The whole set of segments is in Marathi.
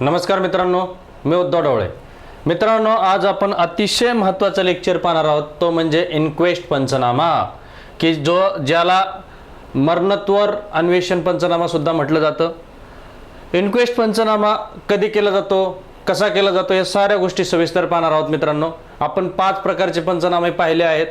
नमस्कार मित्रांनो मी उद्धव ढवळे. मित्रांनो आज आपण अतिशय महत्त्वाचं लेक्चर पाहणार आहोत तो म्हणजे इन्क्वेस्ट पंचनामा. की जो ज्याला मरणत्वर अन्वेषण पंचनामा सुद्धा म्हटलं जातं. इन्क्वेस्ट पंचनामा कधी केला जातो? कसा केला जातो या साऱ्या गोष्टी सविस्तर पाहणार आहोत मित्रांनो. आपण पाच प्रकारचे पंचनामे पाहिले आहेत.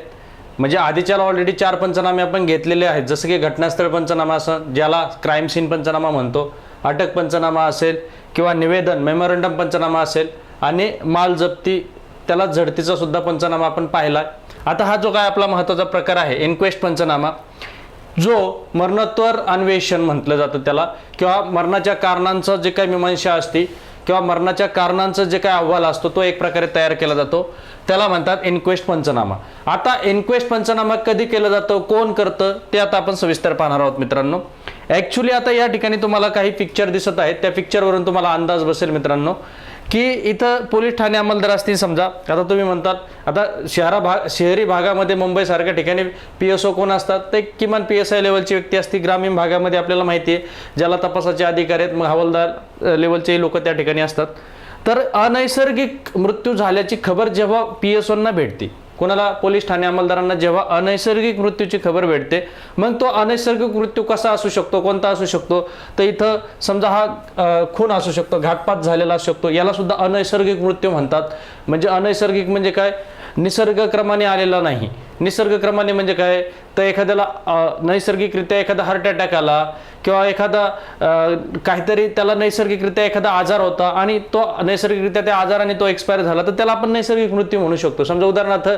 म्हणजे आधीच्याला ऑलरेडी चार पंचनामे आपण घेतलेले आहेत. जसं की घटनास्थळ पंचनामा असं ज्याला क्राईम सीन पंचनामा म्हणतो. अटक पंचनामा असेल किंवा निवेदन मेमोरंडम पंचनामा असेल आणि माल जप्ती त्याला झडतीचा सुद्धा पंचनामा आपण पाहिला आता हा जो काय आपला महत्त्वाचा प्रकार आहे इन्क्वेस्ट पंचनामा जो मरणोत्तर अन्वेषण म्हटलं जातं त्याला. किंवा मरणाच्या कारणांचं जे काही मीमांसा असते किंवा मरणाच्या कारणांचा जे काही अहवाल असतो तो एक प्रकारे तयार केला जातो. त्याला म्हणतात इन्क्वेस्ट पंचनामा. आता इन्क्वेस्ट पंचनामा कधी केलं जातं कोण करतं ते आता आपण सविस्तर पाहणार आहोत मित्रांनो. ॲक्च्युली आता या ठिकाणी तुम्हाला काही पिक्चर दिसत आहेत. त्या पिक्चरवरून तुम्हाला अंदाज बसेल मित्रांनो. की इथं पोलीस ठाणे अंमलदार असतील समजा. आता तुम्ही म्हणतात आता शहरा भाग शहरी भागामध्ये मुंबईसारख्या ठिकाणी पी एस ओ कोण असतात? ते किमान पी एस आय लेवलची व्यक्ती असते ग्रामीण भागामध्ये आपल्याला माहिती आहे ज्याला तपासाचे अधिकारी आहेत मग हवालदार लेवलचे लोक त्या ठिकाणी असतात. तर अनैसर्गिक मृत्यू झाल्याची खबर जेव्हा पी एस ओंना भेटते कोणाला पोलीस ठाणे अंमलदारांना जेव्हा अनैसर्गिक मृत्यूची खबर भेटते मग तो अनैसर्गिक मृत्यू कसा असू शकतो कोणता असू शकतो? तर इथं समजा हा खून असू शकतो घातपात झालेला असू शकतो याला सुद्धा अनैसर्गिक मृत्यू म्हणतात. म्हणजे अनैसर्गिक म्हणजे काय? निसर्गक्रमाने आलेला नाही. निसर्गक्रमाने म्हणजे काय? तर एखाद्याला नैसर्गिकरित्या एखादा हार्ट अटॅक आला किंवा एखादा काहीतरी त्याला नैसर्गिकरित्या एखादा आजार होता आणि तो नैसर्गिकरित्या त्या आजाराने तो एक्सपायर झाला तर त्याला आपण नैसर्गिक मृत्यू म्हणू शकतो. समजा उदाहरणार्थ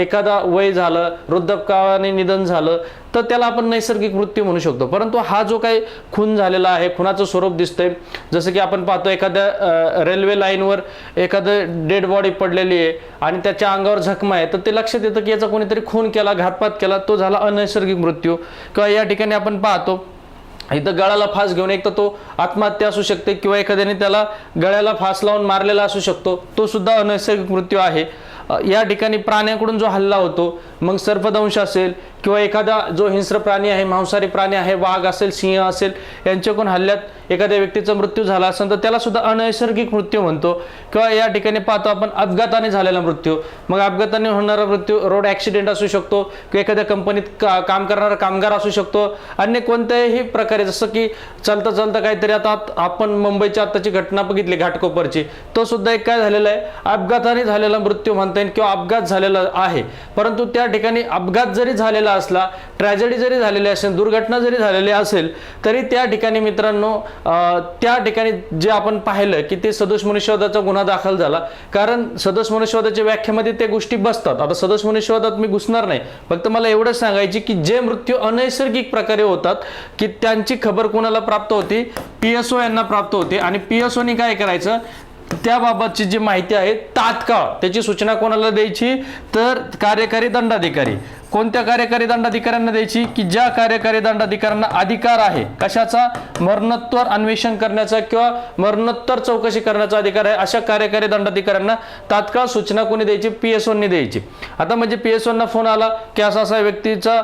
एखादा वय झालं वृद्धपकाळाने निधन झालं तर त्याला आपण नैसर्गिक मृत्यू म्हणू शकतो. परंतु हा जो काही खून झालेला आहे खुनाचं स्वरूप दिसतंय जसं की आपण पाहतो एखाद्या रेल्वे लाईनवर एखादं डेड बॉडी पडलेली आहे आणि त्याच्या अंगावर जखमा आहे तर ते लक्षात येतं की याचा कोणीतरी खून केला घातपात केला तो झाला अनैसर्गिक मृत्यू. किंवा या ठिकाणी आपण पाहतो इथं गळाला फास घेऊन एक तर तो आत्महत्या असू शकते किंवा एखाद्याने त्याला गळ्याला फास लावून मारलेला असू शकतो तो सुद्धा अनैसर्गिक मृत्यू आहे. या ठिकाणी प्राण्याकडून जो हल्ला होतो मग सर्पदंश असेल किंवा एखादा जो हिंस्र प्राणी आहे मांसाहारी प्राणी आहे वाघ असेल सिंह असेल यांच्याकडून हल्ल्यात एखाद्या व्यक्तीचा मृत्यू झाला असेल तर त्याला सुद्धा अनैसर्गिक मृत्यू म्हणतो. किंवा या ठिकाणी पाहतो आपण अपघाताने झालेला मृत्यू. मग अपघाताने होणारा मृत्यू रोड ॲक्सिडेंट असू शकतो किंवा एखाद्या कंपनीत का काम करणारा कामगार असू शकतो. अन्य कोणत्याही प्रकारे जसं की चालता चालता काहीतरी आता आपण मुंबईची आत्ताची घटना बघितली घाटकोपरची. तो सुद्धा एक काय झालेला आहे? अपघाताने झालेला मृत्यू म्हणता येईल किंवा अपघात झालेला आहे. परंतु त्या ठिकाणी अपघात जरी झालेला असला ट्रॅजेडी जरी झालेली असेल दुर्घटना जरी झालेली असेल तरी त्या ठिकाणी मित्रांनो त्या ठिकाणी जे आपण पाहिलं की ते सदोष मनुष्यवादाचा गुन्हा दाखल झाला. कारण सदोष मनुष्यवादाच्या व्याख्यामध्ये त्या गोष्टी बसतात. आता सदोष मनुष्यवादात मी घुसणार नाही. फक्त मला एवढंच सांगायची की जे मृत्यू अनैसर्गिक प्रकारे होतात की त्यांची खबर कोणाला प्राप्त होती? पी एस ओ यांना प्राप्त होते. आणि पी एस ओनी काय करायचं? त्याबाबतची जी माहिती आहे तात्काळ त्याची सूचना कोणाला द्यायची? तर कार्यकारी दंडाधिकारी. कोणत्या कार्यकारी दंडाधिकाऱ्यांना द्यायची की ज्या कार्यकारी दंडाधिकाऱ्यांना अधिकार आहे? कशाचा? मरणोत्तर अन्वेषण करण्याचा किंवा मरणोत्तर चौकशी करण्याचा अधिकार आहे? अशा कार्यकारी दंडाधिकाऱ्यांना तात्काळ सूचना कोणी द्यायची? पी एस ओनी द्यायची. आता म्हणजे पी एस ओना फोन आला की असा असा व्यक्तीचा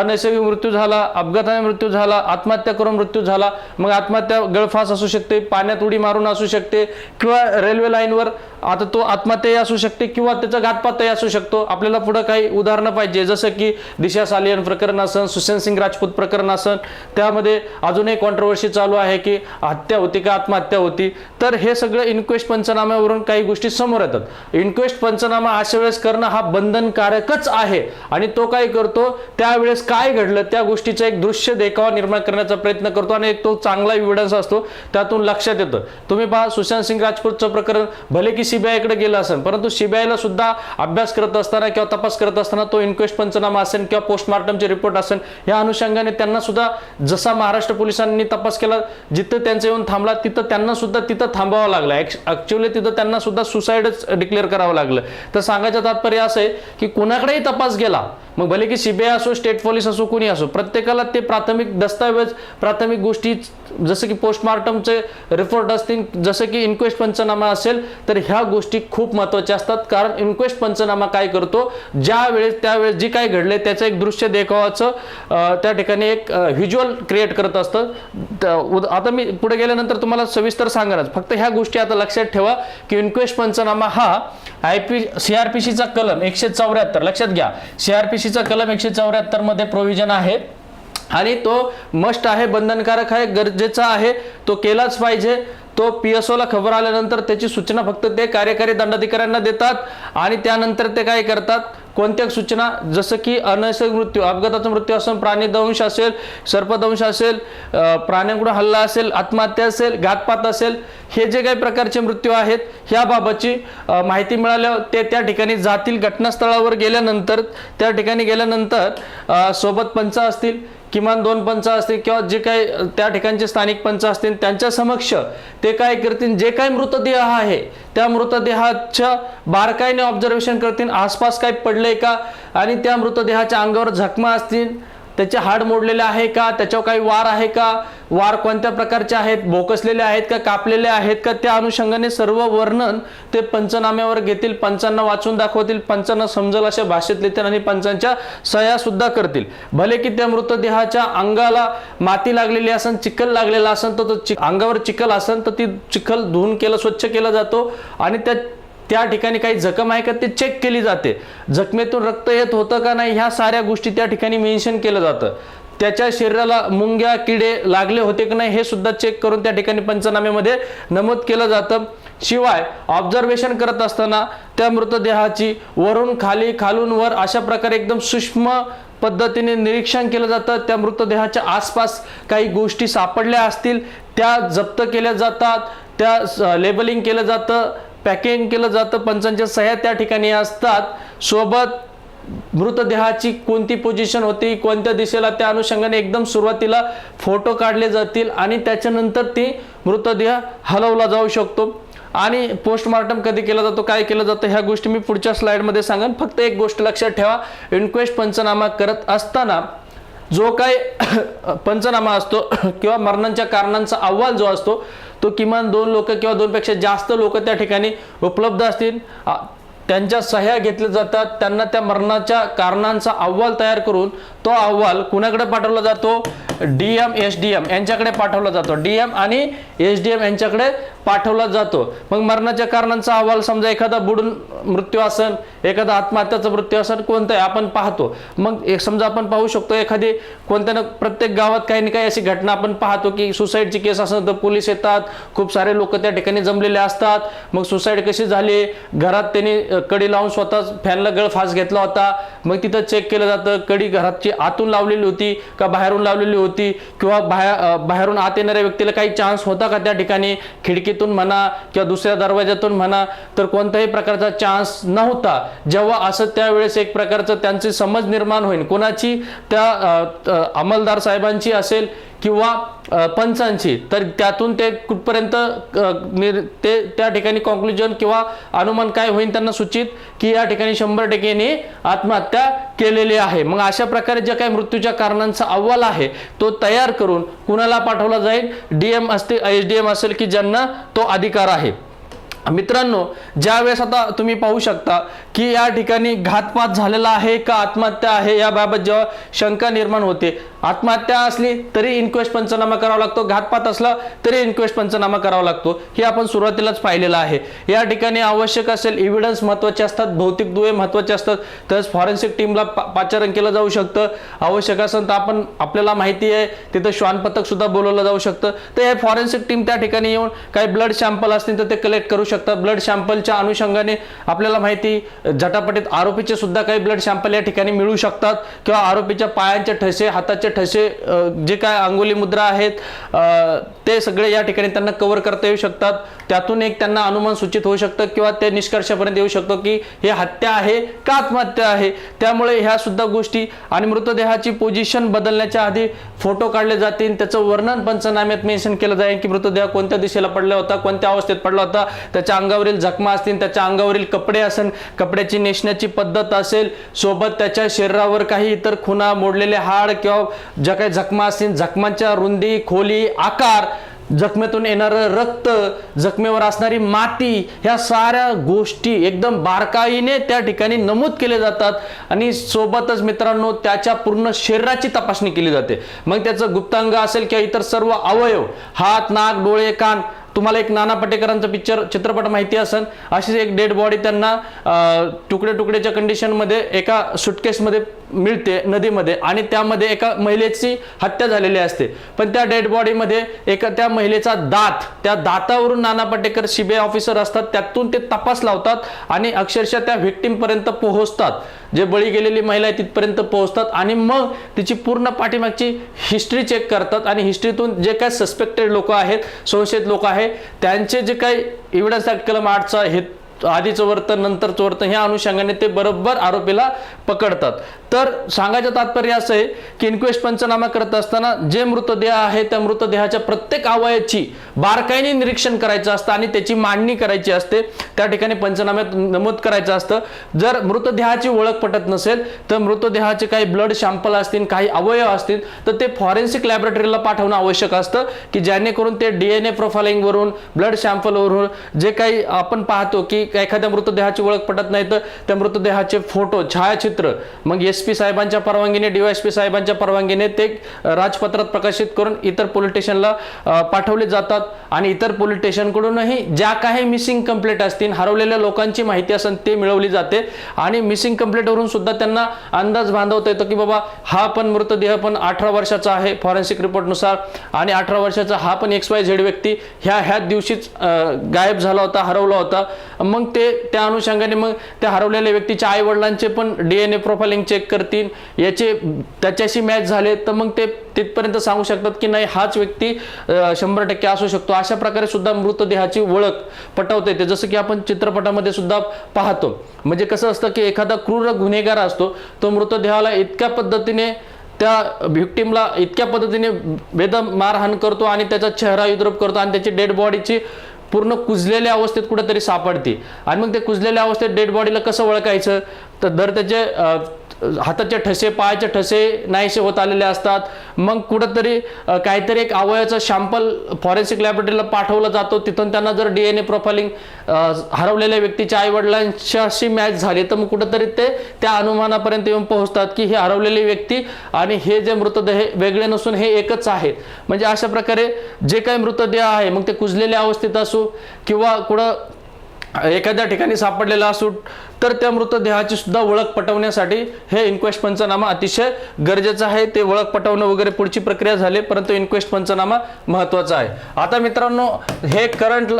अनैसर्गिक मृत्यू झाला अपघाताने मृत्यू झाला आत्महत्या करून मृत्यू झाला. मग आत्महत्या गळफास असू शकते पाण्यात उडी मारून असू शकते किंवा रेल्वे लाईनवर आता तो आत्महत्याही असू शकते किंवा त्याचा घातपातही असू शकतो. आपल्याला पुढं काही उदाहरणं पाहिजे. जसं जसं की दिशा सालियन प्रकरण असन सुशांत सिंग राजपूत प्रकरण असन त्यामध्ये अजूनही कॉन्ट्रोवर्सी चालू आहे की हत्या होती का आत्महत्या होती. तर हे सगळं इन्क्वेस्ट पंचनाम्यावरून काही गोष्टी समोर येतात. इन्क्वेस्ट पंचनामा अशा वेळेस करणं हा बंधनकारकच आहे आणि तो काय करतो? त्यावेळेस काय घडलं? त्या गोष्टीचं एक दृश्य देखावा निर्माण करण्याचा प्रयत्न करतो आणि एक तो चांगला एव्हिडन्स असतो त्यातून लक्षात येतं. तुम्ही पहा सुशांत सिंग राजपूतचं प्रकरण भले की सीबीआयकडे गेलं असेल परंतु सीबीआयला सुद्धा अभ्यास करत असताना किंवा तपास करत असताना तो इन्क्वेस्ट पंच पंचनामा असेल किंवा पोस्टमार्टमचे रिपोर्ट असेल या अनुषंगाने त्यांना सुद्धा जसा महाराष्ट्र पोलिसांनी तपास केला जिथं त्यांचं येऊन थांबला तिथं त्यांना सुद्धा तिथं थांबावं लागलं. ऍक्च्युअली तिथं त्यांना सुद्धा सुसाईडच डिक्लेअर करावं लागलं. तर सांगायचं तात्पर्य असं आहे की कोणाकडेही तपास गेला मग भले की सीबीआय असो स्टेट पोलीस असो कोणी असो प्रत्येकाला ते प्राथमिक दस्तावेज प्राथमिक गोष्टी जसं की पोस्टमार्टमचे रिपोर्ट असतील जसं की इन्क्वेस्ट पंचनामा असेल तर ह्या गोष्टी खूप महत्त्वाच्या असतात. कारण इन्क्वेस्ट पंचनामा काय करतो? ज्या वेळेस त्यावेळेस जी काय घडले त्याचं एक दृश्य देखावाचं त्या ठिकाणी एक व्हिज्युअल क्रिएट करत असतं. उद- आता मी पुढे गेल्यानंतर तुम्हाला सविस्तर सांगणारच फक्त ह्या गोष्टी आता लक्षात ठेवा की इन्क्वेस्ट पंचनामा हा I P C R P सीचा कलम एकशे चौऱ्याहत्तर. लक्षात घ्या. सी आर कलम एकशे चौऱ्याहत्तरमध्ये प्रोव्हिजन आहे. आणि तो मस्ट आहे बंधनकारक आहे गरजेचा आहे तो केलाच पाहिजे. तो पी एस ओला खबर आल्यानंतर त्याची सूचना फक्त ते कार्यकारी दंडाधिकाऱ्यांना देतात आणि त्यानंतर ते काय करतात? कोणत्या सूचना जसं की अनैसर्गिक मृत्यू अपघाताचा मृत्यू असून प्राणीदंश असेल सर्पदंश असेल प्राण्यांकडून हल्ला असेल आत्महत्या असेल घातपात असेल हे जे काही प्रकारचे मृत्यू आहेत ह्याबाबतची माहिती मिळाल्यावर ते त्या ठिकाणी जातील घटनास्थळावर गेल्यानंतर त्या ठिकाणी गेल्यानंतर सोबत पंच असतील किमान दोन पंच असतील किंवा जे काही त्या ठिकाणचे स्थानिक पंच असतील त्यांच्या समक्ष ते काय करतील जे काही मृतदेह आहे त्या मृतदेहाच्या बारकाईने ऑब्झर्वेशन करतील. आसपास काही पडलंय का? आणि त्या मृतदेहाच्या अंगावर झकमा असतील. त्याचे हाड मोडलेले आहे का? त्याच्यावर काही वार आहे का? वार कोणत्या प्रकारचे आहेत? भोकसलेले आहेत का? कापलेले आहेत का? त्या अनुषंगाने सर्व वर्णन ते पंचनाम्यावर घेतील. पंचांना वाचून दाखवतील. पंचांना समजेल अशा भाषेत लिहितील आणि पंचांच्या सह्या सुद्धा करतील. भले की त्या मृतदेहाच्या अंगाला माती लागलेली असेल चिखल लागलेला असेल तर तो चि- अंगावर चिखल असेल तर ती चिखल धुवून केलं स्वच्छ केला जातो. आणि त्या त्या ठिकाणी काही जखम आहे का ते चेक केली जाते. जखमेतून रक्त येत होतं का नाही ह्या साऱ्या गोष्टी त्या ठिकाणी मेन्शन केलं जातं. त्याच्या शरीराला मुंग्या किडे लागले होते की नाही हे सुद्धा चेक करून त्या ठिकाणी पंचनाम्यामध्ये नमूद केलं जातं. शिवाय ऑब्झर्वेशन करत असताना त्या मृतदेहाची वरून खाली खालून वर अशा प्रकारे एकदम सूक्ष्म पद्धतीने निरीक्षण केलं जातं. त्या मृतदेहाच्या आसपास काही गोष्टी सापडल्या असतील त्या जप्त केल्या जातात त्या लेबलिंग केलं जातं पॅकिंग केलं जातं. पंचांच्या सह्या त्या ठिकाणी असतात. सोबत मृतदेहाची कोणती पोझिशन होती कोणत्या दिशेला त्या अनुषंगाने एकदम सुरुवातीला फोटो काढले जातील आणि त्याच्यानंतर ती मृतदेह हलवला जाऊ शकतो. आणि पोस्टमार्टम कधी केला जातो काय केलं जातं ह्या गोष्टी मी पुढच्या स्लाईडमध्ये सांगेन. फक्त एक गोष्ट लक्षात ठेवा. इन्क्वेस्ट पंचनामा करत असताना जो काय पंचनामा असतो किंवा मरणांच्या कारणांचा अहवाल जो असतो तो किमान दोन लोक किंवा दोनपेक्षा जास्त लोक त्या ठिकाणी उपलब्ध असतील. त्यांच्या सह्या घेतल्या जातात. त्यांना त्या मरणाच्या कारणांचा अहवाल तयार करून तो अहवाल कुणाकडे पाठवला जातो? D M S D M यांच्याकडे पाठवला जातो. डी एम आणि एस डी एम यांच्याकडे पाठवला जातो. मग मरणाच्या कारणांचा अहवाल समजा एखादा बुडून मृत्यू असन एखादा आत्महत्याचा मृत्यू असन कोणता आहे आपण पाहतो. मग एक समजा आपण पाहू शकतो एखादी कोणत्या ना प्रत्येक गावात काही ना काही अशी घटना आपण पाहतो की सुसाईडची केस असेल तर पोलीस येतात खूप सारे लोक त्या ठिकाणी जमलेले असतात. मग सुसाईड कशी झाली? घरात त्यांनी कडी लावून स्वतः फॅनला गळ फास घेतला होता. मग तिथं चेक केलं जातं कडी घरातची आतून लावलेली होती का बाहेरून लावलेली होती? किंवा बाहेर बाहेरून आत येणाऱ्या व्यक्तीला काही चान्स होता का त्या ठिकाणी? खिडकीतून म्हणा किंवा दुसऱ्या दरवाज्यातून म्हणा तर कोणत्याही प्रकारचा चान्स नव्हता. जेव्हा असं त्यावेळेस एक प्रकारचं त्यांची समज निर्माण होईल कोणाची? त्या अंमलदार साहेबांची असेल किंवा पंचांची. तर त्यातून ते कुठपर्यंत ते त्या ठिकाणी कॉन्क्लुजन किंवा अनुमान काय होईल त्यांना सूचित की या ठिकाणी शंभर टक्केने आत्महत्या केलेली आहे. मग अशा प्रकारे ज्या काही मृत्यूच्या कारणांचा अहवाल आहे तो तयार करून कुणाला पाठवला जाईल? डीएम असते एच डी एम असेल की ज्यांना तो अधिकार आहे? मित्रांनो ज्या वेळेस आता तुम्ही पाहू शकता की या ठिकाणी घातपात झालेला आहे का आत्महत्या आहे याबाबत जेव्हा शंका निर्माण होते. आत्महत्या असली तरी इन्क्वेस्ट पंचनामा करावा लागतो घातपात असला तरी इन्क्वेस्ट पंचनामा करावा लागतो. हे आपण सुरुवातीलाच पाहिलेलं आहे. या ठिकाणी आवश्यक असेल इव्हिडन्स महत्त्वाचे असतात भौतिक दुवे महत्त्वाचे असतात तसंच फॉरेन्सिक टीमला पाचारण केलं जाऊ शकतं. आवश्यक असेल तर आपण आपल्याला माहिती आहे तिथं श्वान पथक सुद्धा बोलवलं जाऊ शकतं. तर हे फॉरेन्सिक टीम त्या ठिकाणी येऊन काही ब्लड सॅम्पल असतील तर ते कलेक्ट करू शकतात. ब्लड सॅम्पलच्या अनुषंगाने आपल्याला माहिती झटापटीत आरोपीचे सुद्धा काही ब्लड सॅम्पल या ठिकाणी मिळू शकतात. किंवा आरोपीच्या पायांचे ठसे हाताचे ठसे जे काय अंगोली मुद्रा आहेत ते सगळे या ठिकाणी त्यांना कव्हर करता येऊ शकतात. त्यातून एक त्यांना अनुमान सूचित होऊ शकतं किंवा ते निष्कर्षापर्यंत येऊ शकतो की हे हत्या आहे का आत्महत्या आहे. त्यामुळे ह्या सुद्धा गोष्टी आणि मृतदेहाची पोझिशन बदलण्याच्या आधी फोटो काढले जातील. त्याचं वर्णन पंचनाम्यात मेन्शन केलं जाईल की मृतदेह कोणत्या दिशेला पडला होता कोणत्या अवस्थेत पडला होता त्याच्या त्याच्या अंगावरील जखमा असतील त्याच्या अंगावरील कपडे असेल कपड्याची नेसण्याची पद्धत असेल सोबत त्याच्या शरीरावर काही इतर खुणा मोडलेले हाड किंवा ज्या काही जखमा असतील जखमांच्या रुंदी खोली आकार जखमेतून येणारं रक्त जखमेवर असणारी माती ह्या साऱ्या गोष्टी एकदम बारकाईने त्या ठिकाणी नमूद केले जातात आणि सोबतच मित्रांनो त्याच्या पूर्ण शरीराची तपासणी केली जाते. मग त्याचं गुप्तांग असेल किंवा इतर सर्व अवयव हात नाक डोळे कान तुम्हाला एक नाना पटेकरांचा पिक्चर चित्रपट माहिती असेल. अशीच एक डेड बॉडी त्यांना तुकडे तुकड्याच्या कंडिशनमध्ये एका सुटकेसमध्ये मिळते नदीमध्ये. आणि त्यामध्ये एका महिलेची हत्या झालेली असते. पण त्या डेड बॉडीमध्ये एका त्या महिलेचा दात त्या दातावरून नाना पाटेकर सीबीआय ऑफिसर असतात. त्यातून ते तपास लावतात आणि अक्षरशः त्या व्हिक्टीमपर्यंत पोहोचतात. जे बळी गेलेली महिला आहे तिथपर्यंत पोहोचतात आणि मग तिची पूर्ण पाठीमागची हिस्ट्री चेक करतात. आणि हिस्ट्रीतून जे काय सस्पेक्टेड लोक आहेत संशयित लोक आहेत त्यांचे जे काही इव्हिडन्स ऍक्ट कलम आठचा हे आधीचं वर्तन नंतरचं वर्तन ह्या अनुषंगाने ते बरोबर आरोपीला पकडतात. तर सांगायचं तात्पर्य असं आहे की इन्क्वेस्ट पंचनामा करत असताना जे मृतदेह आहे त्या मृतदेहाच्या प्रत्येक अवयाची बारकाईने निरीक्षण करायचं असतं आणि त्याची मांडणी करायची असते. त्या ठिकाणी पंचनाम्यात नमूद करायचं असतं. जर मृतदेहाची ओळख पटत नसेल तर मृतदेहाचे काही ब्लड सॅम्पल असतील काही अवयव असतील तर ते फॉरेन्सिक लॅबोरेटरीला पाठवणं आवश्यक असतं की जेणेकरून ते डीएनए प्रोफाइलिंगवरून ब्लड सॅम्पलवरून जे काही आपण पाहतो की एखाद्या मृतदेहाची ओळख पटत नाही तर त्या मृतदेहाचे फोटो छायाचित्र मग एस पी साहेबांच्या परवानगीने डीवायएसपी साहेबांच्या परवानगीने ते राजपत्रात प्रकाशित करून इतर पोलीस स्टेशनला पाठवले जातात. आणि इतर पोलीस स्टेशनकडूनही ज्या काही मिसिंग कंप्लेंट असतील हरवलेल्या लोकांची माहिती असेल ते मिळवली जाते. आणि मिसिंग कंप्लेंटवरून सुद्धा त्यांना अंदाज बांधवता येतो की बाबा हा पण मृतदेह पण अठरा वर्षाचा आहे फॉरेन्सिक रिपोर्टनुसार. आणि अठरा वर्षाचा हा पण एक्स वाय झेड व्यक्ती ह्या ह्याच दिवशीच गायब झाला होता हरवला होता. मग मग ते त्या अनुषंगाने मग त्या हरवलेल्या व्यक्तीच्या आई वडिलांचे पण डीएनए प्रोफाइलिंग चेक करतील. याचे त्याच्याशी मॅच झाले तर मग ते तिथपर्यंत सांगू शकतात की नाही हाच व्यक्ती शंभर टक्के असू शकतो. अशा प्रकारे सुद्धा मृतदेहाची ओळख पटवता येते. जसं की आपण चित्रपटामध्ये सुद्धा पाहतो. म्हणजे कसं असतं की एखादा क्रूर गुन्हेगार असतो तो मृतदेहाला इतक्या पद्धतीने त्या व्हिक्टीमला इतक्या पद्धतीने बेदम मारहाण करतो आणि त्याचा चेहरा युद्रप करतो आणि त्याची डेड बॉडीची पूर्ण कुजलेल्या अवस्थेत कुठेतरी सापडते. आणि मग ते कुजलेल्या अवस्थेत डेड बॉडीला कसं ओळखायचं? तर दर त्याचे हाताचे ठसे पायाचे ठसे नाहीसे होत आलेले असतात. मग कुठंतरी काहीतरी एक अवयवाचं शॅम्पल फॉरेन्सिक लॅबोरेटरीला पाठवला जातो. तिथून त्यांना जर डी एन ए प्रोफाइलिंग हरवलेल्या व्यक्तीच्या आईवडिलांशी मॅच झाली तर मग कुठंतरी ते त्या अनुमानापर्यंत येऊन पोहोचतात की ही हरवलेली व्यक्ती आणि हे जे मृतदेह वेगळे नसून हे एकच आहेत म्हणजे अशा प्रकारे जे काही मृतदेह आहे मग ते कुजलेल्या अवस्थेत असो किंवा कुठं एखाद्या ठिकाणी सापडलेला असू तर त्या मृतदेहाची सुद्धा ओळख पटवण्यासाठी हे इन्क्वेस्ट पंचनामा अतिशय गरजेचं आहे. ते ओळख पटवणं वगैरे पुढची प्रक्रिया झाली परंतु इन्क्वेस्ट पंचनामा महत्त्वाचा आहे. आता मित्रांनो हे करंट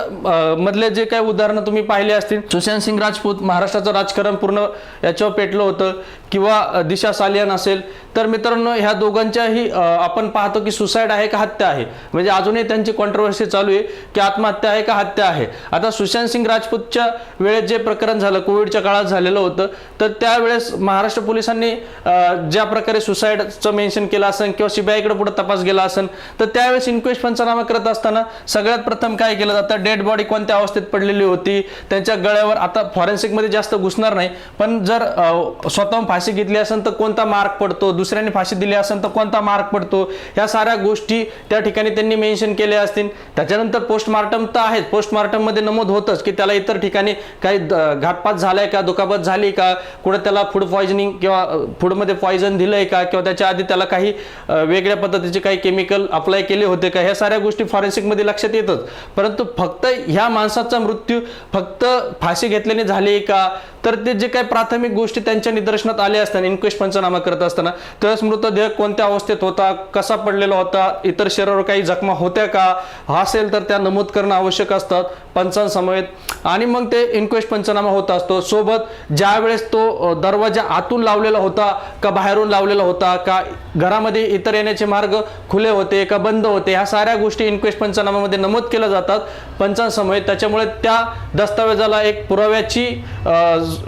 मधले जे काही उदाहरणं तुम्ही पाहिले असतील सुशांत सिंग राजपूत महाराष्ट्राचं राजकारण पूर्ण याच्यावर पेटलं होतं किंवा दिशा सालियान असेल तर मित्रांनो ह्या दोघांच्याही आपण पाहतो की सुसाईड आहे का हत्या आहे? म्हणजे अजूनही त्यांची कॉन्ट्रोवर्सी चालू आहे की आत्महत्या आहे का हत्या आहे? आता सुशांत सिंग राजपूतच्या वेळेत जे प्रकरण झालं कोविडच्या काळात झालेलं होतं तर त्यावेळेस महाराष्ट्र पोलिसांनी ज्या प्रकारे सुसाईडचं मेन्शन केलं असेल किंवा सीबीआयकडे पुढे तपास गेला असेल तर त्यावेळेस इन्क्वेस्ट पंचनामा करत असताना सगळ्यात प्रथम काय केलं जातं? डेड बॉडी कोणत्या अवस्थेत पडलेली होती? त्यांच्या गळ्यावर आता फॉरेन्सिकमध्ये जास्त घुसणार नाही पण जर स्वतःहून फाशी घेतली असेल तर कोणता मार्क पडतो? दुसऱ्याने फाशी दिली असेल तर कोणता मार्क पडतो? ह्या साऱ्या गोष्टी त्या ठिकाणी त्यांनी मेन्शन केल्या असतील. त्याच्यानंतर पोस्टमार्टम तर आहेच. पोस्टमार्टममध्ये नमूद होतच की त्याला इतर ठिकाणी काही घातपात झालाय का दुखापत झाली का कुठं त्याला फूड पॉयझनिंग किंवा फूडमध्ये पॉयझन दिलंय का किंवा त्याच्या आधी त्याला काही वेगळ्या पद्धतीचे काही केमिकल अप्लाय केले होते का ह्या साऱ्या गोष्टी फॉरेन्सिकमध्ये लक्षात येतच. परंतु फक्त ह्या माणसाचा मृत्यू फक्त फाशी घेतल्याने झाली का तर ते जे काही प्राथमिक गोष्टी त्यांच्या निदर्शनात आल्या असताना इन्क्वेस्ट पंचनामा करत असताना त्यावेळेस मृतदेह कोणत्या अवस्थेत होता कसा पडलेला होता इतर शरीरावर काही जखमा होत्या का हा असेल तर त्या नमूद करणं आवश्यक असतात पंचांसमवेत. आणि मग ते इन्क्वेस्ट पंचनामा होत असतो. सोबत ज्या वेळेस तो दरवाजा आतून लावलेला होता का बाहेरून लावलेला होता का घरामध्ये इतर येण्याचे मार्ग खुले होते का बंद होते ह्या साऱ्या गोष्टी इन्क्वेस्ट पंचनामामध्ये नमूद केल्या जातात पंचांसमवेत. त्याच्यामुळे त्या दस्तावेजाला एक पुराव्याची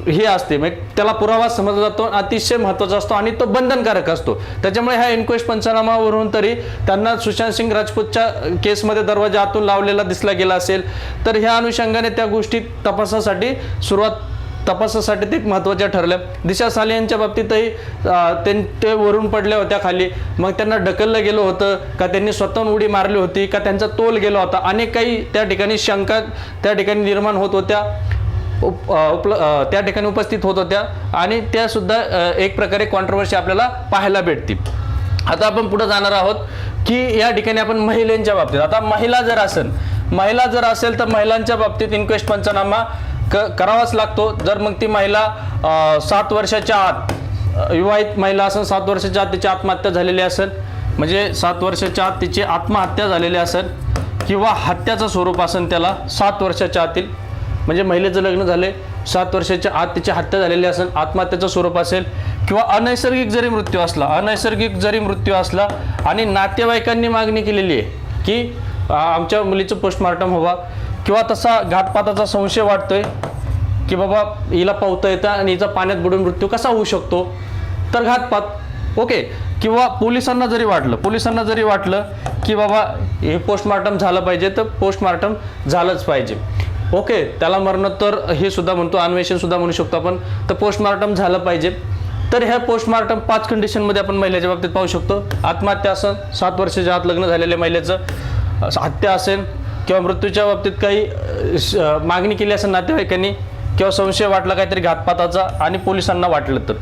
हे असते म्हणजे त्याला पुरावा समजला जातो अतिशय महत्त्वाचा असतो आणि तो बंधनकारक असतो. त्याच्यामुळे ह्या इन्क्वेस्ट पंचनामावरून तरी त्यांना सुशांत सिंग राजपूतच्या केसमध्ये दरवाजा आतून लावलेला दिसला गेला असेल तर ह्या अनुषंगाने त्या गोष्टी तपासासाठी सुरुवात तपासासाठी ते महत्त्वाच्या ठरल्या. दिशा साले यांच्या बाबतीतही त्यां- ते वरून पडल्या होत्या खाली. मग त्यांना ढकललं गेलं होतं का त्यांनी स्वतःहून उडी मारली होती का त्यांचा तोल गेला होता? अनेक काही त्या ठिकाणी शंका त्या ठिकाणी निर्माण होत होत्या. उप उपल त्या ठिकाणी उपस्थित होत होत्या आणि त्यासुद्धा एक प्रकारे कॉन्ट्रोवर्सी आपल्याला पाहायला भेटतील आता आपण पुढे जाणार आहोत की या ठिकाणी आपण महिलांच्या बाबतीत आता महिला जर असेल महिला जर असेल तर महिलांच्या बाबतीत इन्क्वेस्ट पंचनामा क करावाच लागतो. जर मग ती महिला सात वर्षाच्या आत विवाहित महिला असेल सात वर्षाच्या आत तिची आत्महत्या झालेली असेल म्हणजे सात वर्षाच्या आत तिची आत्महत्या झालेली असेल किंवा हत्याचं स्वरूप असेल त्याला सात वर्षाच्या आतील म्हणजे महिलेचं लग्न झाले सात वर्षाच्या आत तिची हत्या झालेली असेल आत्महत्येचं स्वरूप असेल किंवा अनैसर्गिक जरी मृत्यू असला अनैसर्गिक जरी मृत्यू असला आणि नातेवाईकांनी मागणी केलेली आहे की आमच्या मुलीचं पोस्टमार्टम व्हावा किंवा तसा घातपाताचा संशय वाटतोय की बाबा हिला पावता येतं आणि हिचा पाण्यात बुडून मृत्यू कसा होऊ शकतो? तर घातपात ओके. किंवा पोलिसांना जरी वाटलं पोलिसांना जरी वाटलं की बाबा हे पोस्टमार्टम झालं पाहिजे तर पोस्टमार्टम झालंच पाहिजे. ओके त्याला मरणोत्तर हे सुद्धा म्हणतो अन्वेषण सुद्धा म्हणू शकतो आपण. तर पोस्टमार्टम झालं पाहिजे. तर ह्या पोस्टमार्टम पाच कंडिशनमध्ये आपण महिलेच्या बाबतीत पाहू शकतो. आत्महत्या असेल सात वर्षाच्या आत लग्न झालेल्या महिलेचं. हत्या असेल किंवा मृत्यूच्या बाबतीत काही मागणी केली असेल नातेवाईकांनी किंवा संशय वाटला काहीतरी घातपाताचा आणि पोलिसांना वाटलं तर.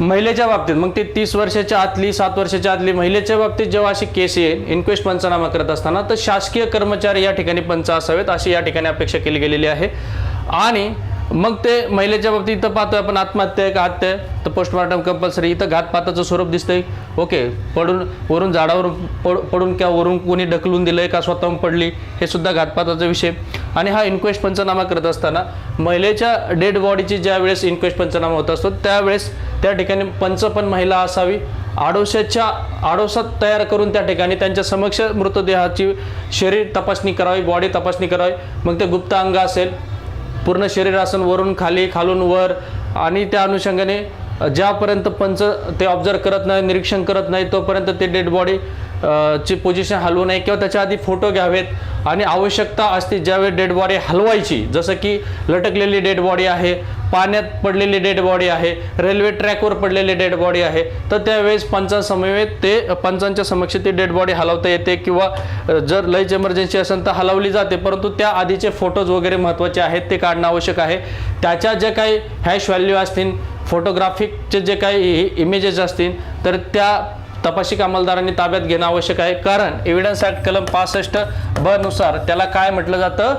महिलेच्या बाबतीत. मग ते तीस वर्षाच्या आतली सात वर्षाच्या आतली महिलेच्या बाबतीत जेव्हा अशी केस येईल इन्क्वेस्ट पंचनामा करत असताना तर शासकीय कर्मचारी या ठिकाणी पंच असावेत अशी या ठिकाणी अपेक्षा केली गेलेली आहे. आणि मग ते महिलेच्या बाबतीत इथं पाहतोय आपण आत्महत्या आहे का हत्या आहे तर पोस्टमॉर्टम कंपल्सरी इथं घातपाताचं स्वरूप दिसतंय. ओके पडून वरून झाडावरून पड पडून किंवा वरून कोणी ढकलून दिलंय का स्वतःहून पडली हे सुद्धा घातपाताचा विषय. आणि हा इन्क्वेस्ट पंचनामा करत असताना महिलेच्या डेड बॉडीची ज्या वेळेस इन्क्वेस्ट पंचनामा होत असतो त्यावेळेस त्या ठिकाणी पंच पण महिला असावी. आडोशाच्या आडोशात तयार करून त्या ठिकाणी त्यांच्या समक्ष मृतदेहाची शरीर तपासणी करावी बॉडी तपासणी करावी. मग ते गुप्त अंग असेल. पूर्ण शरीर वरून खाली खालून वर आणि त्या अनुषंगाने ज्यापर्यंत पंच ते ऑब्झर्व करत नाही निरीक्षण करत नाही तोपर्यंत ते डेड बॉडी ची पोझिशन हलवू नये किंवा त्याच्या आधी फोटो घ्यावेत. आणि आवश्यकता असते ज्यावेळी डेड बॉडी हलवायची जसं की लटकलेली डेड बॉडी आहे पाण्यात पडलेली डेड बॉडी आहे रेल्वे ट्रॅकवर पडलेली डेड बॉडी आहे तर त्यावेळेस पंचांसमवेत ते पंचांच्या समक्ष ती डेड बॉडी हलवता येते किंवा जर लईच इमर्जन्सी असेल तर हलवली जाते परंतु त्या आधीचे फोटोज वगैरे महत्त्वाचे आहेत ते काढणं आवश्यक आहे. त्याच्या ज्या काही हॅश व्हॅल्यू असतील फोटोग्राफिकचे जे काही इमेजेस असतील तर त्या तपाशिक अंमलदारांनी ताब्यात घेणं आवश्यक आहे. कारण एव्हिडन्स ॲक्ट कलम पासष्ट ब नुसार त्याला काय म्हटलं जातं?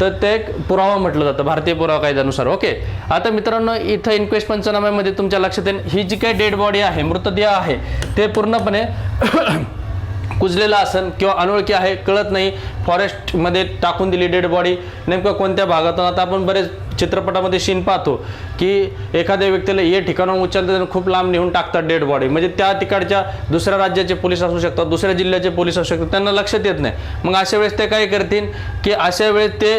तर ते एक पुरावा म्हटलं जातं भारतीय पुरावा कायद्यानुसार. ओके आता मित्रांनो इथं इन्क्वेस्ट पंचनाम्यामध्ये तुमच्या लक्षात येईल ही जी काही डेड बॉडी आहे मृतदेह आहे ते पूर्णपणे कुजलेला असन किंवा अनोळखी आहे कळत नाही. फॉरेस्टमध्ये टाकून दिली डेड बॉडी नेमकं कोणत्या भागातून? आता आपण बरेच चित्रपटामध्ये सीन पाहतो की एखाद्या व्यक्तीला हे ठिकाणाहून उचलतात आणि खूप लांब नेऊन टाकतात डेड बॉडी म्हणजे त्या तिकडच्या दुसऱ्या राज्याचे पोलीस असू शकतात दुसऱ्या जिल्ह्याचे पोलीस असू शकतात त्यांना लक्षात येत नाही. मग अशा वेळेस ते काय करतील की अशा वेळेस ते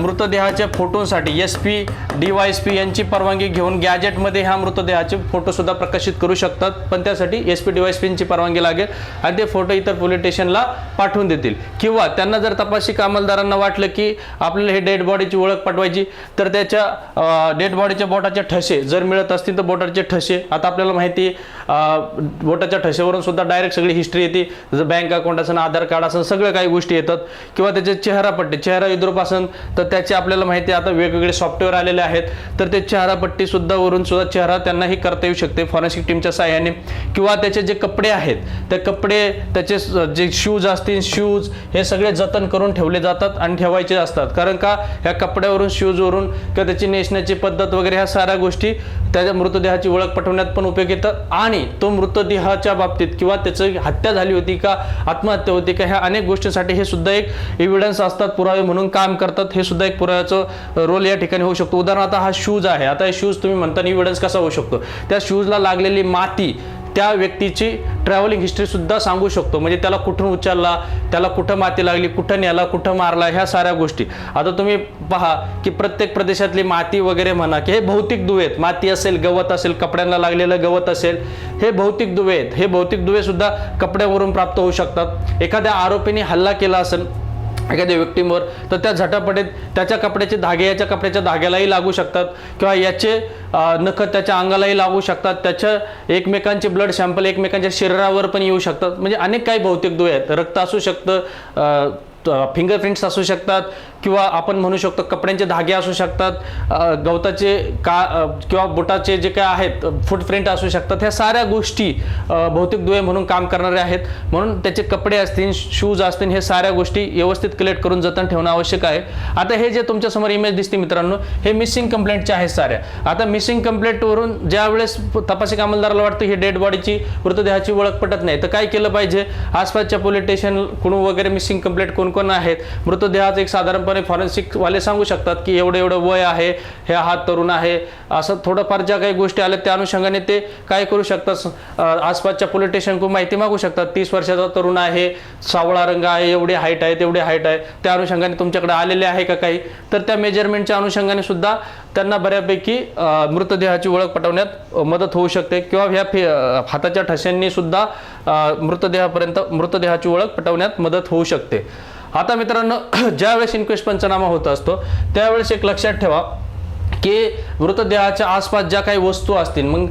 मृतदेहाच्या फोटोसाठी S P D Y S P यांची परवानगी घेऊन गॅजेटमध्ये ह्या मृतदेहाचे फोटोसुद्धा प्रकाशित करू शकतात. पण त्यासाठी S P D Y S पीची परवानगी लागेल आणि ते फोटो इतर पोलीस स्टेशनला पाठवून देतील. किंवा त्यांना जर तपासी कामलदारांना वाटलं की आपल्याला हे डेड बॉडीची ओळख पाठवायची तर त्याच्या डेड बॉडीच्या बोटाचे ठसे जर मिळत असतील तर बोटाचे ठसे. आता आपल्याला माहिती आहे, बोटाच्या ठसेवरून सुद्धा डायरेक्ट सगळी हिस्ट्री येते. जसं बँक अकाउंट असेल आधार कार्ड असेल सगळ्या काही गोष्टी येतात. किंवा त्याचे चेहरा पट्टी चेहरा विद्रूप असेल तर त्याचे आपल्याला माहिती आता वेगवेगळे सॉफ्टवेअर आलेले आहेत. तर ते चेहरा पट्टी सुद्धा वरून सुद्धा चेहरा त्यांनाही करता येऊ शकते फॉरेन्सिक टीमच्या सहाय्याने किंवा त्याचे जे कपडे आहेत ते कपडे त्याचे जे शूज असतील शूज हे सगळे जतन करून ठेवले जातात आणि ठेवायचे असतात. कारण का? ह्या कपड्यावरून शूजवरून किंवा त्याची नेसण्याची पद्धत वगैरे ह्या साऱ्या गोष्टी त्याच्या मृतदेहाची ओळख पटवण्यात पण उपयोग येतात आणि तो मृतदेहाच्या बाबतीत किंवा त्याची हत्या झाली होती का आत्महत्या होती का ह्या अनेक गोष्टींसाठी हे सुद्धा एक एव्हिडन्स असतात पुरावे म्हणून काम करतात. हे सुद्धा एक पुराव्याचं रोल या ठिकाणी होऊ शकतो. उदाहरणार्थ हा शूज आहे. आता हे शूज तुम्ही म्हणता एव्हिडन्स कसा होऊ शकतो? त्या शूजला लागलेली माती त्या व्यक्तीची ट्रॅव्हलिंग हिस्ट्रीसुद्धा सांगू शकतो. म्हणजे त्याला कुठून उचलला त्याला कुठं माती लागली कुठं नेला कुठं मारला ह्या साऱ्या गोष्टी. आता तुम्ही पहा की प्रत्येक प्रदेशातली माती वगैरे म्हणा की हे भौतिक दुवे आहेत. माती असेल गवत असेल कपड्यांना लागलेलं गवत असेल हे भौतिक दुवे आहेत. हे भौतिक दुवे सुद्धा कपड्यावरून प्राप्त होऊ शकतात. एखाद्या आरोपीने हल्ला केला असेल एखाद्या व्यक्तींवर तर त्या झटापटीत त्याच्या कपड्याचे धागे याच्या कपड्याच्या धाग्यालाही लागू शकतात किंवा याचे नख त्याच्या अंगालाही लागू शकतात. त्याच्या एकमेकांचे ब्लड सॅम्पल एकमेकांच्या शरीरावर पण येऊ शकतात. म्हणजे अनेक काही भौतिक दुवे आहेत. रक्त असू शकतं फिंगरप्रिंट्स असू शकतात किंवा आपण म्हणू शकतो कपड्यांचे धागे असू शकतात गवताचे का किंवा बोटाचे जे काय आहेत फुटप्रिंट असू शकतात ह्या साऱ्या गोष्टी भौतिक दुवे म्हणून काम करणारे आहेत. म्हणून त्याचे कपडे असतील शूज असतील हे साऱ्या गोष्टी व्यवस्थित कलेक्ट करून जतन ठेवणं आवश्यक आहे. आता हे जे तुमच्यासमोर इमेज दिसते मित्रांनो हे मिसिंग कंप्लेंटचे आहेत साऱ्या. आता मिसिंग कंप्लेंटवरून ज्या वेळेस तपासिक अंमलदाराला वाटतं ही डेड बॉडीची मृतदेहाची ओळख पटत नाही तर काय केलं पाहिजे? आसपासच्या पोलीस स्टेशन कोण वगैरे मिसिंग कंप्लेंट कोण कोण आहेत. मृतदेहाचं एक साधारणपणे फॉरेन्सिकवाले सांगू शकतात की एवढं एवढं वय आहे हे हा तरुण आहे. असं थोडंफार ज्या काही गोष्टी आल्या त्या अनुषंगाने ते काय करू शकतात? आसपासच्या पोलीस स्टेशनकडून माहिती मागू शकतात. तीस वर्षाचा तरुण आहे सावळा रंग आहे एवढी हाईट आहे तेवढी हाईट आहे. त्या अनुषंगाने तुमच्याकडे आलेले आहे का काही? तर त्या मेजरमेंटच्या अनुषंगाने सुद्धा त्यांना बऱ्यापैकी मृतदेहाची ओळख पटवण्यात मदत होऊ शकते किंवा ह्या फे हाताच्या ठश्यांनी सुद्धा मृतदेहापर्यंत मृतदेहाची ओळख पटवण्यात मदत होऊ शकते. आता मित्रांनो ज्यावेळेस इन्क्वेस्ट पंचनामा होत असतो त्यावेळेस एक लक्षात ठेवा की मृतदेहाच्या आसपास ज्या काही वस्तू असतील मग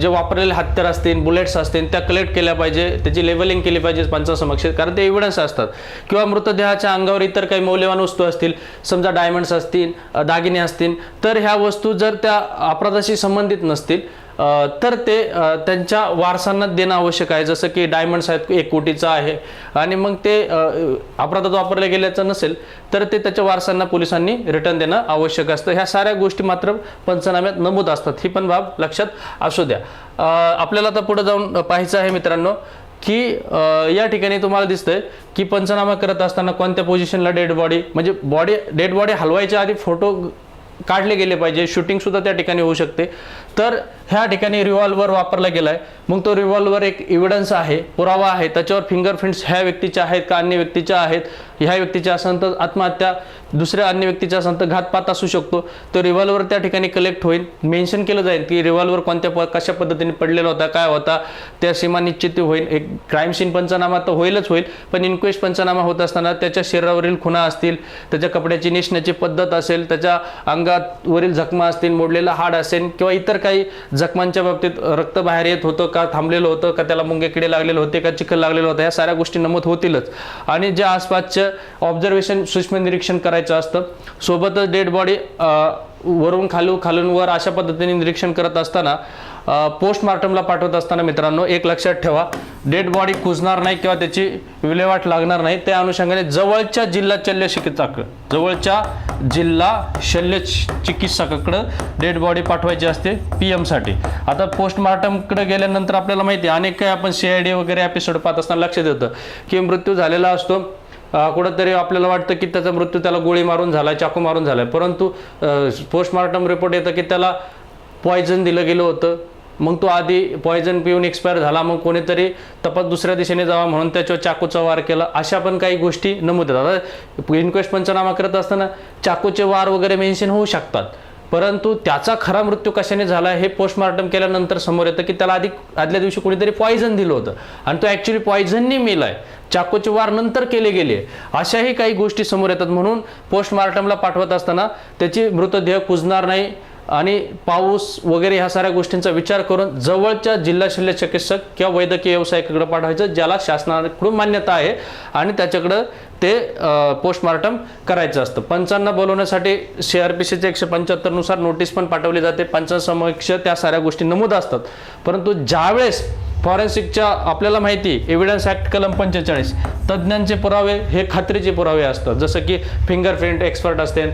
जे वापरलेले हत्यार असतील बुलेट्स असतील त्या कलेक्ट केल्या पाहिजे त्याची लेवलिंग केली पाहिजे पंचासमक्ष कारण ते एव्हिडन्स असतात. किंवा मृतदेहाच्या अंगावर इतर काही मौल्यवान वस्तू असतील समजा डायमंड्स असतील दागिने असतील तर ह्या वस्तू जर त्या अपराधाशी संबंधित नसतील तर ते त्यांच्या वारसांना देणं आवश्यक आहे. जसं की डायमंड्स आहेत एक कोटीचा आहे. आणि मग ते अपराधात वापरले गेल्याचं नसेल तर ते त्याच्या वारसांना पोलिसांनी रिटर्न देणं आवश्यक असतं. ह्या साऱ्या गोष्टी मात्र पंचनाम्यात नमूद असतात. ही पण बाब लक्षात असू द्या. आपल्याला आता पुढे जाऊन पाहायचं आहे मित्रांनो की या ठिकाणी तुम्हाला दिसतंय की पंचनामा करत असताना कोणत्या पोझिशनला डेड बॉडी म्हणजे बॉडी डेड बॉडी हलवायच्या आधी फोटो काढले गेले पाहिजे. शूटिंग सुद्धा त्या ठिकाणी होऊ शकते. तर ह्या ठिकाणी रिव्हॉल्वर वापरला गेलाय. मग तो रिव्हॉल्वर एक इव्हिडन्स आहे पुरावा आहे. त्याच्यावर फिंगरप्रिंट्स ह्या व्यक्तीच्या आहेत का अन्य व्यक्तीच्या आहेत? ह्या व्यक्तीच्या असेल तर आत्महत्या दुसऱ्या अन्य व्यक्तीच्या असेल तर घातपात असू शकतो. तो रिव्हॉल्वर त्या ठिकाणी कलेक्ट होईल. मेन्शन केलं जाईल की रिव्हॉल्वर कोणत्या प कशा पद्धतीने पडलेला होता काय होता त्या सीमा निश्चित होईल. एक क्राईम सीन पंचनामा तर होईलच होईल पण इन्क्वेस्ट पंचनामा होत असताना त्याच्या शरीरावरील खुणा असतील त्याच्या कपड्याची नेसण्याची पद्धत असेल त्याच्या अंगावरील जखमा असतील मोडलेला हाड असेल किंवा इतर काही जखमांच्या बाबतीत रक्त बाहेर येत होतं का थांबलेलं होतं का त्याला मुंगे किडे लागलेले होते का चिखल लागलेलं होतं या साऱ्या गोष्टी नमूद होतीलच. आणि जे आसपासचं ऑब्झर्वेशन सूक्ष्म निरीक्षण करायचं असतं. सोबतच डेड बॉडी वरून खालू खालून वर अशा पद्धतीने निरीक्षण करत असताना पोस्टमार्टमला पाठवत असताना मित्रांनो एक लक्षात ठेवा डेड बॉडी कुजणार नाही किंवा त्याची विल्हेवाट लागणार नाही. त्या अनुषंगाने जवळच्या जिल्हा शल्य चिकित्सकाकडे जवळच्या जिल्हा शल्य चिकित्सकाकडं डेड बॉडी पाठवायची असते पी एमसाठी आता पोस्टमार्टमकडे गेल्यानंतर आपल्याला माहिती आहे अनेक काही आपण सी आय डी वगैरे एपिसोड पाहत असताना लक्षात येतं की मृत्यू झालेला असतो. कुठंतरी आपल्याला वाटतं की त्याचा मृत्यू त्याला गोळी मारून झालाय चाकू मारून झालाय. परंतु पोस्टमार्टम रिपोर्ट येतं की त्याला पॉयझन दिलं गेलं होतं. मग तो आधी पॉयझन पिऊन एक्सपायर झाला मग कोणीतरी तपास दुसऱ्या दिशेने जावा म्हणून त्याच्यावर चाकूचा वार केला. अशा पण काही गोष्टी नमूद आहेत. इन्क्वेस्ट पंचनामा करत असताना चाकूचे वार वगैरे मेन्शन होऊ शकतात. परंतु त्याचा खरा मृत्यू कशाने झाला हे पोस्टमार्टम केल्यानंतर समोर येतं की त्याला आधी आदल्या दिवशी कोणीतरी पॉयझन दिलं होतं. आणि तो ॲक्च्युली पॉयझननी मेलाय. चाकूचे वार नंतर केले गेले. अशाही काही गोष्टी समोर येतात म्हणून पोस्टमार्टमला पाठवत असताना त्याची मृतदेह कुजणार नाही. आणि पाऊस वगैरे ह्या साऱ्या गोष्टींचा विचार करून जवळच्या जिल्हा शल्य चिकित्सक किंवा वैद्यकीय व्यावसायिकाकडे पाठवायचं ज्याला शासनाकडून मान्यता आहे. आणि त्याच्याकडं ते पोस्टमार्टम करायचं असतं. पंचांना बोलवण्यासाठी सी आर पी सीच्या एकशे पंच्याहत्तरनुसार नोटीस पण पाठवली जाते. पंचांसमक्ष त्या साऱ्या गोष्टी नमूद असतात. परंतु ज्यावेळेस फॉरेन्सिकच्या आपल्याला माहिती एव्हिडन्स ॲक्ट कलम पंचेचाळीस. तज्ज्ञांचे पुरावे हे खात्रीचे पुरावे असतात. जसं की फिंगरप्रिंट एक्सपर्ट असते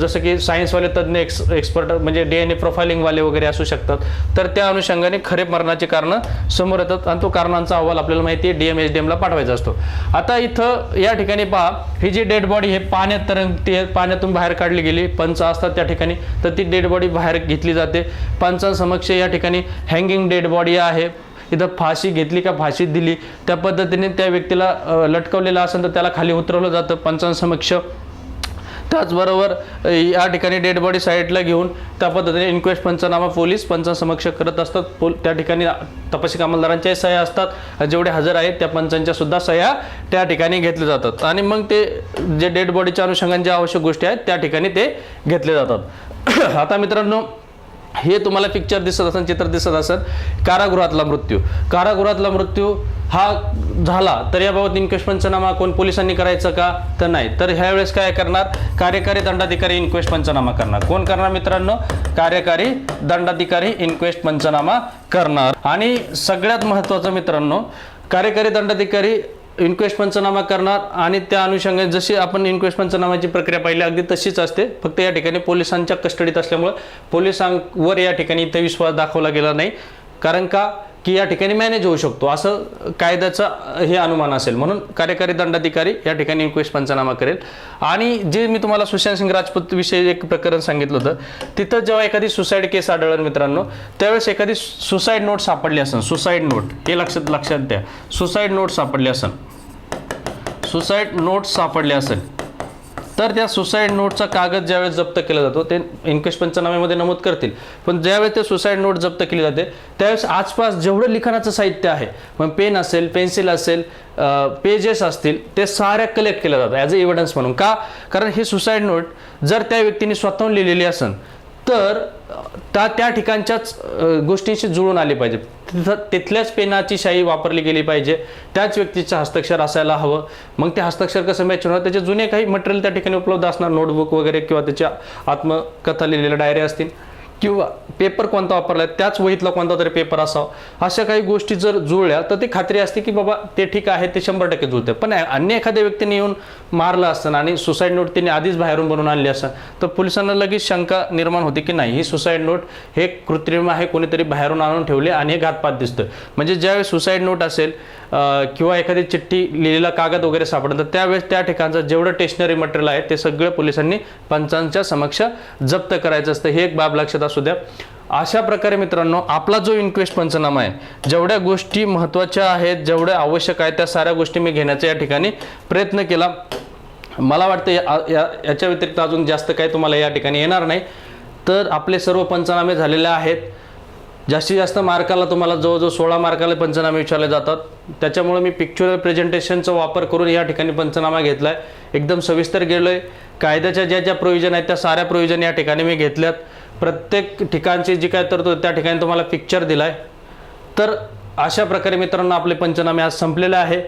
जसं की सायन्सवाले तज्ज्ञ एक्स एक्सपर्ट म्हणजे डी एन ए प्रोफायलिंगवाले वगैरे असू शकतात. तर त्या अनुषंगाने खरे मरणाची कारणं समोर येतात आणि तो कारणांचा अहवाल आपल्याला माहिती आहे डी एम एच डी एमला पाठवायचा असतो. आता इथं या ठिकाणी पहा ही जी डेड बॉडी हे पाण्यात तरंगते पाण्यातून बाहेर काढली गेली पंच असतात त्या ठिकाणी तर ती डेड बॉडी बाहेर घेतली जाते. पंचांसमक्ष या ठिकाणी हँगिंग डेड बॉडी आहे. इथं फाशी घेतली का फाशी दिली त्या पद्धतीने त्या व्यक्तीला लटकवलेला लटकवलेलं असेल तर त्याला खाली उतरवलं जातं पंचांसमक्ष. त्याचबरोबर या ठिकाणी डेड बॉडी साईडला घेऊन त्या पद्धतीने इन्क्वेस्ट पंचनामा पोलीस पंचांसमक्ष करत असतात. पोल त्या ठिकाणी तपासी अंमलदारांच्याही सह्या असतात. जेवढे हजर आहेत त्या पंचांच्या सुद्धा सह्या त्या ठिकाणी घेतल्या जातात. आणि मग ते जे डेड बॉडीच्या अनुषंगाने ज्या आवश्यक गोष्टी आहेत त्या ठिकाणी ते घेतले जातात. आता मित्रांनो हे तुम्हाला पिक्चर दिसत असेल चित्र दिसत असेल कारागृहातला मृत्यू. कारागृहातला मृत्यू हा झाला तर याबाबत इन्क्वेस्ट पंचनामा कोण? पोलिसांनी करायचं का? तर नाही. तर ह्यावेळेस काय करणार? कार्यकारी दंडाधिकारी इन्क्वेस्ट पंचनामा करणार. कोण करणार मित्रांनो? कार्यकारी दंडाधिकारी इन्क्वेस्ट पंचनामा करणार. आणि सगळ्यात महत्त्वाचं मित्रांनो कार्यकारी दंडाधिकारी इन्क्वेस्ट पंचनामा करणार आणि त्या अनुषंगाने जशी आपण इन्क्वेस्ट पंचनामाची प्रक्रिया पाहिली अगदी तशीच असते. फक्त या ठिकाणी पोलिसांच्या कस्टडीत असल्यामुळं पोलिसांवर या ठिकाणी इथं विश्वास दाखवला गेला नाही. कारण का? की या ठिकाणी मॅनेज होऊ शकतो. असं कायद्याचं हे अनुमान असेल. म्हणून कार्यकारी दंडाधिकारी या ठिकाणी इन्क्वेस्ट पंचनामा करेल. आणि जे मी तुम्हाला सुशांत सिंग राजपूत विषयी एक प्रकरण सांगितलं होतं तिथं जेव्हा एखादी सुसाईड केस आढळेल मित्रांनो त्यावेळेस एखादी सुसाईड नोट सापडली असेल सुसाईड नोट हे लक्षात लक्षात द्या. सुसाईड नोट सापडली असेल सुसाईड नोट सापडले असेल तर त्या सुसाईड नोटचा कागद ज्यावेळेस जप्त केला जातो ते इन्क्वेस्ट पंचनाम्यामध्ये नमूद करतील. पण ज्यावेळेस ते सुसाईड नोट जप्त केली जाते त्यावेळेस आसपास जेवढं लिखाणाचं साहित्य आहे मग पेन असेल पेन्सिल असेल पेजेस असतील ते साऱ्या कलेक्ट केल्या जातात ॲज अ एव्हिडन्स म्हणून. का? कारण ही सुसाईड नोट जर त्या व्यक्तीने स्वतःहून लिहिलेली असेल तर त्या त्या ठिकाणच्याच गोष्टींशी जुळून आले पाहिजे. तिथं तिथल्याच पेनाची शाई वापरली गेली पाहिजे. त्याच व्यक्तीचं हस्ताक्षर असायला हवं. मग ते हस्ताक्षर कसं मॅच होणार? त्याचे जुने काही मटेरियल त्या ठिकाणी उपलब्ध असणार. नोटबुक वगैरे किंवा त्याच्या आत्मकथा लिहिलेल्या डायऱ्या असतील. किंवा पेपर कोणता वापरला त्याच वहीतला कोणता तरी पेपर असावा अशा काही गोष्टी जर जुळल्या तर ती खात्री असते की बाबा ते ठीक आहे ते शंभर टक्के जुळते पण अन्य एखाद्या व्यक्तीने येऊन मारलं असतं आणि सुसाईड नोट त्यांनी आधीच बाहेरून बनवून आणली असतं तर पोलिसांना लगेच शंका निर्माण होते की नाही ही सुसाईड नोट हे कृत्रिम आहे कोणीतरी बाहेरून आणून ठेवले आणि हे घातपात दिसतं. म्हणजे ज्यावेळेस सुसाईड नोट असेल किंवा एखादी चिठ्ठी लिहिलेला कागद वगैरे सापडलं तर त्यावेळेस त्या ठिकाणचं जेवढं टेशनरी मटेरियल आहे ते सगळं पोलिसांनी पंचांच्या समक्ष जप्त करायचं असतं. हे एक बाब लक्षात असू द्या. अशा प्रकारे मित्रांनो आपला जो इन्क्वेस्ट पंचनामा आहे जेवढ्या गोष्टी महत्त्वाच्या आहेत जेवढ्या आवश्यक आहेत त्या साऱ्या गोष्टी मी घेण्याचा या ठिकाणी प्रयत्न केला. मला वाटतं या- याच्या व्यतिरिक्त अजून जास्त काही तुम्हाला या ठिकाणी येणार नाही. तर आपले सर्व पंचनामे झालेले आहेत. जास्तीत जास्त मार्काला तुम्हाला जवळजवळ सोळा मार्काला पंचनामे विचारले जातात. त्याच्यामुळे मी पिक्चर प्रेझेंटेशनचा वापर करून या ठिकाणी पंचनामा घेतला आहे एकदम सविस्तर गेलो आहे कायद्याच्या ज्या ज्या प्रोव्हिजन आहेत त्या साऱ्या प्रोव्हिजन या ठिकाणी मी घेतल्यात. प्रत्येक ठिकाणची जी काय तरतूद त्या ठिकाणी तुम्हाला पिक्चर दिला आहे तर अशा प्रकारे मित्रांनो आपले पंचनामे आज संपलेले आहे.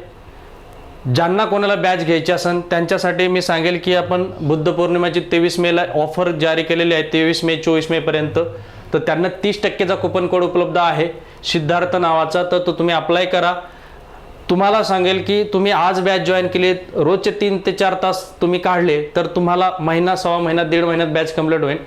ज्यांना कोणाला बॅच घ्यायची असेल त्यांच्यासाठी मी सांगेल की आपण बुद्ध पौर्णिमेची तेवीस मेला ऑफर जारी केलेली आहे तेवीस मे चोवीस मेपर्यंत तर त्यांना तीस टक्केचा कुपन कोड उपलब्ध आहे. सिद्धार्थ नावाचा तर तो तुम्ही अप्लाय करा. तुम्हाला सांगेल की तुम्ही आज बॅच जॉईन केली रोजचे तीन ते चार तास तुम्ही काढले तर तुम्हाला महिना सव्वा महिना दीड महिन्यात बॅच कंप्लीट होईल.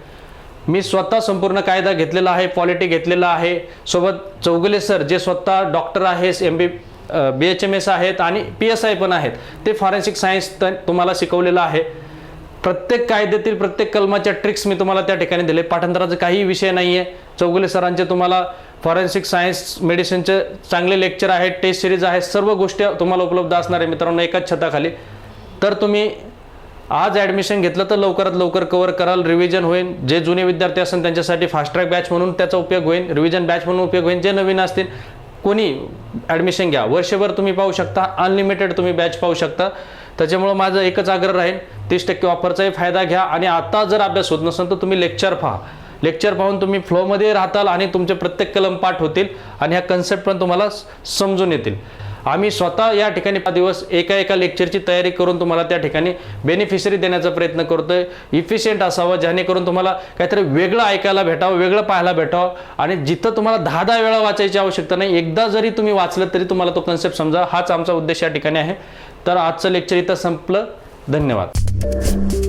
मी स्वतः संपूर्ण कायदा घेतलेला आहे पॉलिटी घेतलेला आहे. सोबत चौगुले सर जे स्वतः डॉक्टर आहेस M B B H M S आहेत आणि पी एस आय पण आहेत ते फॉरेन्सिक सायन्स तुम्हाला शिकवलेलं आहे. प्रत्येक कायद्यातील प्रत्येक कलमाच्या ट्रिक्स मी तुम्हाला त्या ठिकाणी दिले. पाठांतराचा काही विषय नाही आहे चौगुले सरांचे तुम्हाला फॉरेन्सिक सायन्स मेडिसिनचे चांगले लेक्चर आहेत टेस्ट सिरीज आहेत सर्व गोष्टी तुम्हाला उपलब्ध असणार आहे मित्रांनो एकाच छताखाली. तर तुम्ही आज ॲडमिशन घेतलं तर लवकरात लवकर कवर कराल रिव्हिजन होईल. जे जुने विद्यार्थी असतील त्यांच्यासाठी फास्ट ट्रॅक बॅच म्हणून त्याचा उपयोग होईल. रिव्हिजन बॅच म्हणून उपयोग होईल. जे नवीन असतील कोणी ॲडमिशन घ्या. वर्षभर तुम्ही पाहू शकता. अनलिमिटेड तुम्ही बॅच पाहू शकता. त्याच्यामुळं माझं एकच आग्रह राहील तीस टक्के ऑफरचाही फायदा घ्या. आणि आता जर अभ्यास होत नसेल तर तुम्ही लेक्चर पहा. लेक्चर पाहून तुम्ही फ्लोमध्ये राहताल आणि तुमचे प्रत्येक कलम पाठ होतील आणि ह्या कन्सेप्ट पण तुम्हाला समजून येतील. आम्ही स्वतः या ठिकाणी पाच दिवस एका एका लेक्चरची तयारी करून तुम्हाला त्या ठिकाणी बेनिफिशरी देण्याचा प्रयत्न करतोय. इफिशियंट असावं जेणेकरून तुम्हाला काहीतरी वेगळं ऐकायला भेटावं वेगळं पाहायला भेटावं आणि जिथं तुम्हाला दहा दहा वेळा वाचायची आवश्यकता नाही एकदा जरी तुम्ही वाचलं तरी तुम्हाला तो कन्सेप्ट समजा हाच आमचा उद्देश या ठिकाणी आहे. तर आजचं लेक्चर इथं संपलं. धन्यवाद.